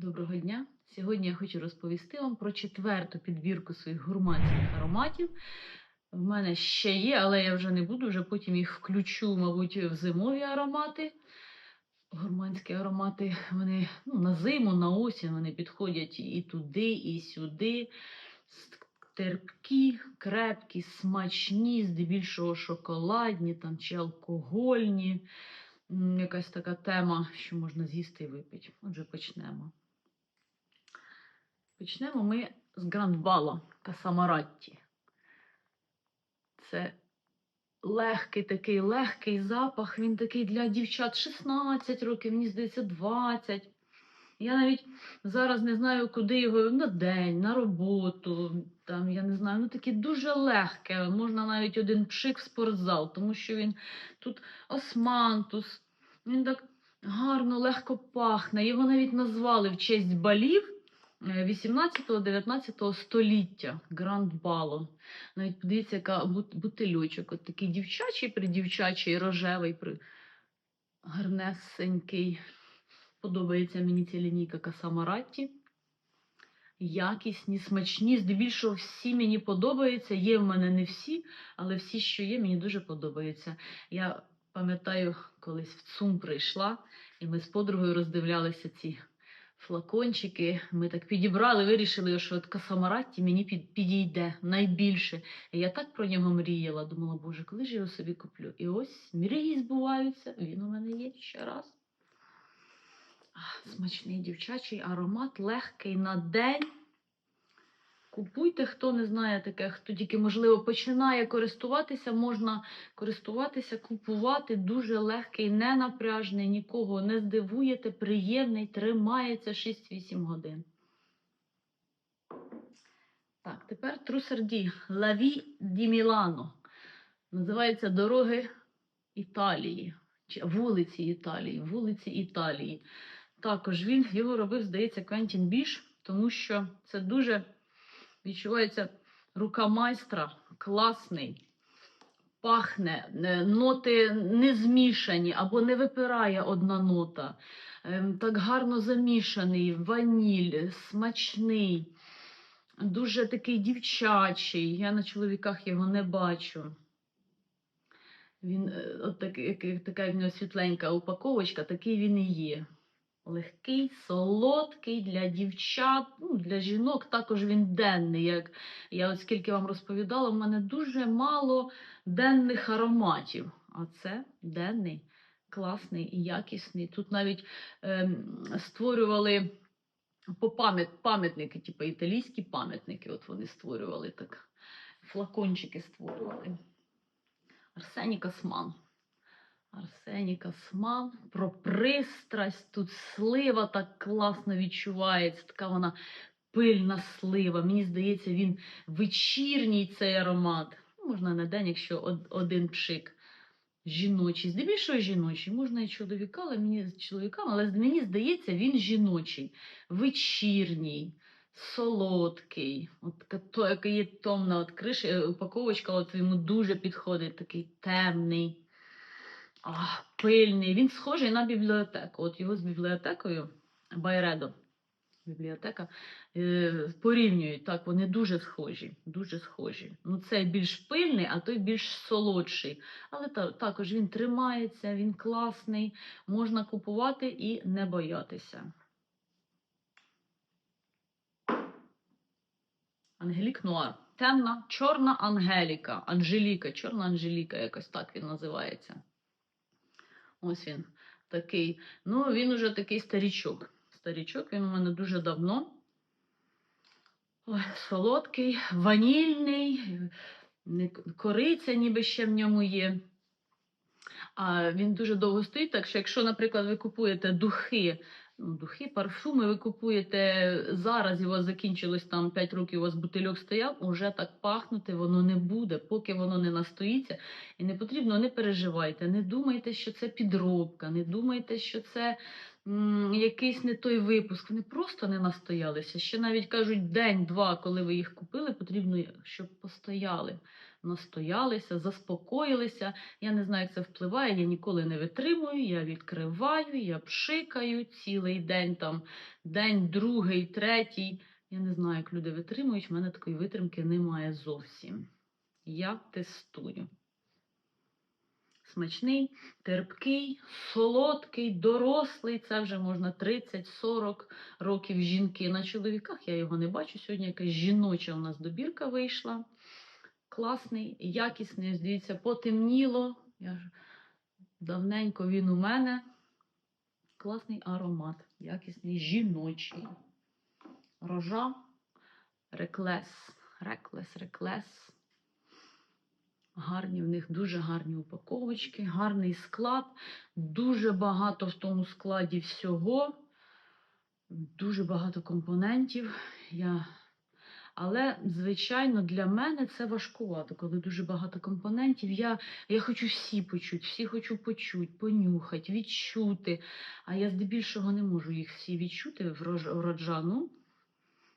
Доброго дня! Сьогодні я хочу розповісти вам про четверту підбірку своїх гурманських ароматів. В мене ще є, але я вже не буду, вже потім їх включу, мабуть, в зимові аромати. Гурманські аромати вони ну, на зиму, на осінь вони підходять і туди, і сюди. Терпкі, крепкі, смачні, здебільшого шоколадні там, чи алкогольні. Якась така тема, що можна з'їсти і випити. Отже, почнемо. Почнемо ми з Грандбала Касамаратті. Це легкий такий легкий запах. Він такий для дівчат 16 років, мені здається, 20. Я навіть зараз не знаю, куди його на день, на роботу. Там, я не знаю, ну таке дуже легке. Можна навіть один пшик в спортзал, тому що він тут османтус. Він так гарно, легко пахне. Його навіть назвали в честь балів 18-19 століття Гранд Бало. Навіть подивіться, яка бутильочок. От такий дівчачий, придівчачий, рожевий, при... гарнесенький. Подобається мені ця лінійка Касамаратті. Якісні, смачні. Здебільшого всі мені подобаються. Є в мене не всі, але всі, що є, мені дуже подобаються. Я пам'ятаю, колись в ЦУМ прийшла, і ми з подругою роздивлялися ці флакончики. Ми так підібрали, вирішили, що от Касамаратті мені підійде найбільше. І я так про нього мріяла. Думала, боже, коли ж я його собі куплю? І ось мрії збуваються. Він у мене є ще раз. Смачний дівчачий аромат, легкий на день. Купуйте, хто не знає таке, хто тільки, можливо, починає користуватися, можна користуватися, купувати. Дуже легкий, ненапряжний, нікого не здивуєте, приємний, тримається 6-8 годин. Так, тепер Трусарді. Лаві ді Мілано. Називається Дороги Італії. Чи вулиці Італії. Вулиці Італії. Також він його робив, здається, Квентін Біш, тому що це дуже відчувається рука майстра, класний, пахне, е, ноти не змішані або не випирає одна нота. Ем, Так гарно замішаний, ваніль, смачний, дуже такий дівчачий. Я на чоловіках його не бачу. Він е, от як- така в нього світленька упаковочка, такий він і є. Легкий, солодкий для дівчат, ну, для жінок також він денний. Як я от скільки вам розповідала, в мене дуже мало денних ароматів. А це денний, класний і якісний. Тут навіть ем, створювали по пам'ят, пам'ятники, типу італійські пам'ятники. От вони створювали так. Флакончики створювали. Арсеній Касман. Арсеній Касман про пристрасть. Тут слива так класно відчувається. Така вона пильна слива. Мені здається, він вечірній цей аромат. Ну, Можна на день, якщо один пшик. Жіночий, здебільшого жіночий, можна і чоловіка, але мені чоловікам, але мені здається, він жіночий, вечірній, солодкий. От то, яка є томна от криша, е, упаковочка, от йому дуже підходить, такий темний. А, пильний. Він схожий на бібліотеку. От його з бібліотекою Байредо. Бібліотека е, порівнюють так, вони дуже схожі. Дуже схожі. Ну, цей більш пильний, а той більш солодший. Але та, також він тримається, він класний, можна купувати і не боятися. Ангелік Нуар. Темна, чорна Ангеліка. Анжеліка, чорна Анжеліка, якось так він називається. Ось він такий. Ну, він уже такий старічок. Старічок, він у мене дуже давно. Ой, солодкий, ванільний, кориця ніби ще в ньому є. А він дуже довго стоїть, так що якщо, наприклад, ви купуєте духи, духи, парфуми, ви купуєте зараз, і у вас закінчилось там 5 років, у вас бутильок стояв, уже так пахнути воно не буде, поки воно не настоїться. І не потрібно, не переживайте, не думайте, що це підробка, не думайте, що це якийсь не той випуск. Вони просто не настоялися. Ще навіть кажуть, день-два, коли ви їх купили, потрібно, щоб постояли. Настоялися, заспокоїлися. Я не знаю, як це впливає, я ніколи не витримую, я відкриваю, я пшикаю цілий день, там, день, другий, третій. Я не знаю, як люди витримують, в мене такої витримки немає зовсім. Я тестую. Смачний, терпкий, солодкий, дорослий. Це вже можна 30-40 років жінки. На чоловіках я його не бачу. Сьогодні якась жіноча у нас добірка вийшла. Класний, якісний. Дивіться, потемніло. Я ж... Давненько він у мене. Класний аромат, якісний, жіночий. Рожа, реклес, реклес, реклес. Гарні в них дуже гарні упаковочки, гарний склад, дуже багато в тому складі всього, дуже багато компонентів. Я... Але, звичайно, для мене це важкувато, коли дуже багато компонентів. Я, я хочу всі почути, всі хочу почути, понюхати, відчути. А я здебільшого не можу їх всі відчути в роджану.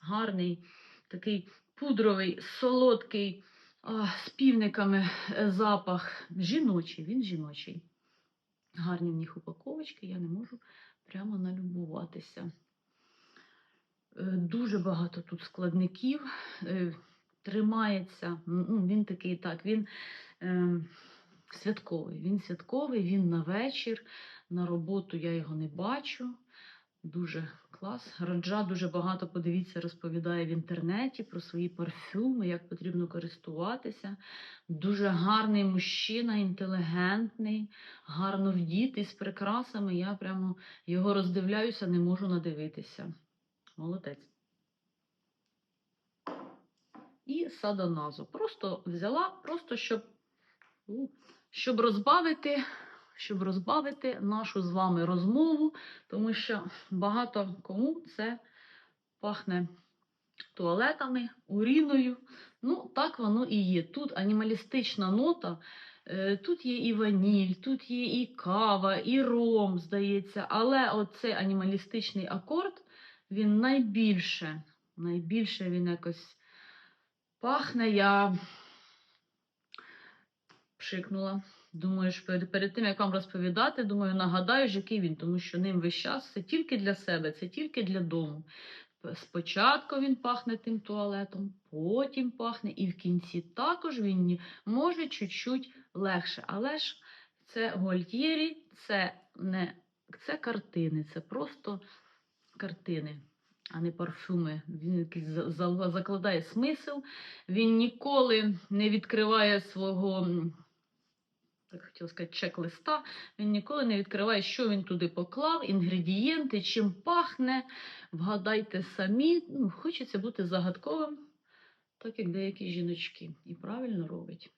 Гарний, такий пудровий, солодкий а, з півниками е, запах. Жіночий, він жіночий. Гарні в них упаковочки, я не можу прямо налюбуватися. Е, Дуже багато тут складників. е, Тримається. ну, Він такий так, він е, святковий. Він святковий, він на вечір. На роботу я його не бачу. Дуже клас. Раджа дуже багато, подивіться, розповідає в інтернеті про свої парфюми, як потрібно користуватися. Дуже гарний мужчина, інтелігентний, гарно вдітий, з прикрасами. Я прямо його роздивляюся, не можу надивитися. Молодець. І саданазу. Просто взяла, просто щоб, щоб розбавити щоб розбавити нашу з вами розмову, тому що багато кому це пахне туалетами, уріною. Ну, так воно і є. Тут анімалістична нота, е, тут є і ваніль, тут є і кава, і ром, здається. Але оцей анімалістичний акорд, він найбільше, найбільше він якось пахне. Я пшикнула. Думаю, що перед, тим, як вам розповідати, думаю, нагадаю, ж, який він, тому що ним весь час це тільки для себе, це тільки для дому. Спочатку він пахне тим туалетом, потім пахне, і в кінці також він може чуть-чуть легше. Але ж це гольтєрі, це не це картини, це просто картини, а не парфюми. Він якийсь за- за- закладає смисл, він ніколи не відкриває свого. так хотіла сказати, чек-листа. Він ніколи не відкриває, що він туди поклав, інгредієнти, чим пахне. Вгадайте самі. Ну, хочеться бути загадковим, так як деякі жіночки. І правильно робить.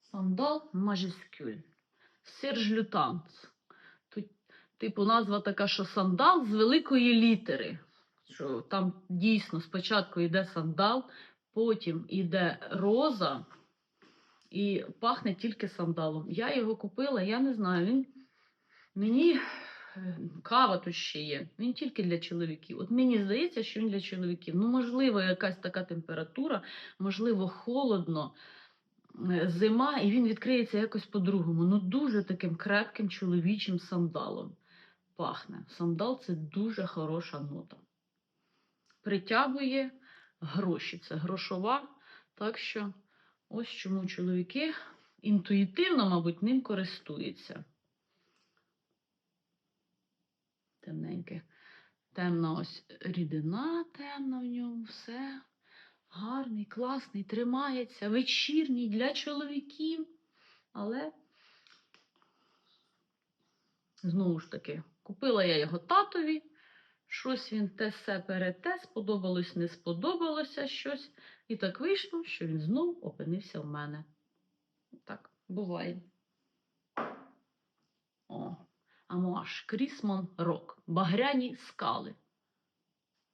Сандал Мажескюль. Серж Лютанц. Типу, назва така, що сандал з великої літери. Що там дійсно спочатку йде сандал, потім йде роза і пахне тільки сандалом. Я його купила, я не знаю, він мені е, кава тут ще є. Він тільки для чоловіків. От мені здається, що він для чоловіків. Ну, можливо, якась така температура, можливо, холодно, е, зима, і він відкриється якось по-другому. Ну, дуже таким крепким чоловічим сандалом пахне. Сандал це дуже хороша нота. Притягує гроші. Це грошова. Так що. Ось чому чоловіки інтуїтивно, мабуть, ним користуються. Темненьке. Темна ось рідина, темна в ньому, все. Гарний, класний, тримається, вечірній для чоловіків. Але, знову ж таки, купила я його татові. Щось він те се перете, сподобалось, не сподобалося щось. І так вийшло, що він знов опинився в мене. Так, буває. О, Амуаш, Крісмон Рок. Багряні скали.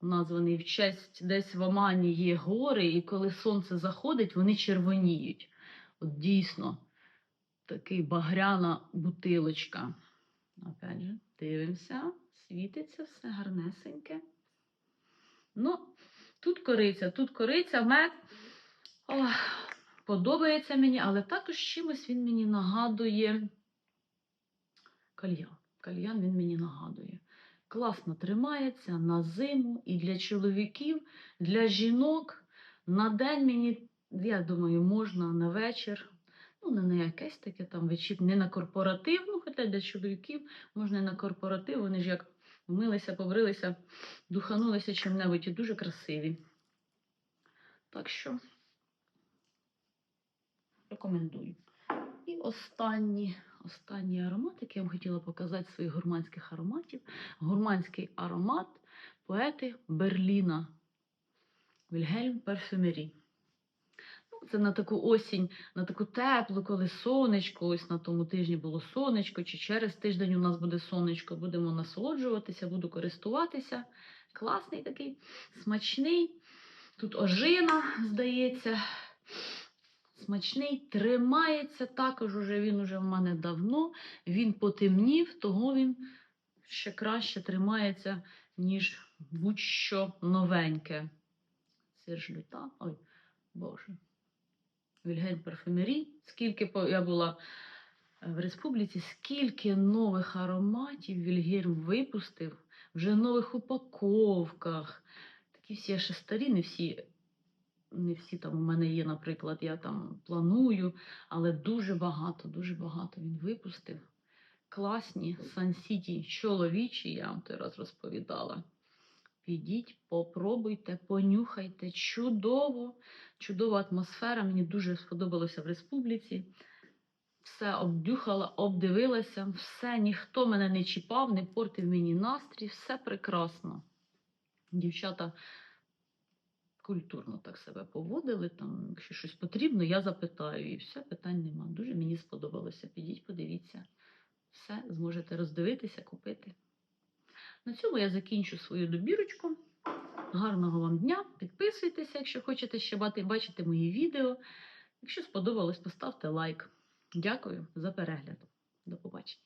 Названий в честь десь в Омані є гори, і коли сонце заходить, вони червоніють. От дійсно, такий багряна бутилочка. Опять же, дивимося, світиться все гарнесеньке. Ну, Тут кориця, тут кориця, мед. Ох, подобається мені, але також чимось він мені нагадує кальян. Кальян він мені нагадує. Класно тримається на зиму і для чоловіків, для жінок. На день мені, я думаю, можна на вечір. Ну, не на якесь таке там вечір, не на корпоратив, хоча для чоловіків можна на корпоратив, вони ж як вмилися, побрилися, духанулися чим-небудь і дуже красиві. Так що рекомендую. І останній, останній аромат, який я вам хотіла показати своїх гурманських ароматів. Гурманський аромат поети Берліна. Вільгельм Парфюмері. Це на таку осінь, на таку теплу, коли сонечко, ось на тому тижні було сонечко, чи через тиждень у нас буде сонечко, будемо насолоджуватися, буду користуватися. Класний такий, смачний. Тут ожина, здається. Смачний, тримається також, уже він уже в мене давно. Він потемнів, того він ще краще тримається, ніж будь-що новеньке. Сир люта. Ой, Боже. Вільгельм Парфюмері. Скільки я була е, в республіці, скільки нових ароматів Вільгельм випустив, вже нових упаковках. Такі всі я ще старі, не всі, не всі там у мене є, наприклад, я там планую, але дуже багато, дуже багато він випустив. Класні Сан-Сіті чоловічі, я вам той раз розповідала. Підіть, попробуйте, понюхайте. Чудово, чудова атмосфера. Мені дуже сподобалося в республіці. Все обдюхала, обдивилася, все, ніхто мене не чіпав, не портив мені настрій, все прекрасно. Дівчата культурно так себе поводили. Там, якщо щось потрібно, я запитаю. І все, питань нема. Дуже мені сподобалося. Підіть, подивіться. Все зможете роздивитися, купити. На цьому я закінчу свою добірочку. Гарного вам дня! Підписуйтеся, якщо хочете ще бачити мої відео. Якщо сподобалось, поставте лайк. Дякую за перегляд. До побачення.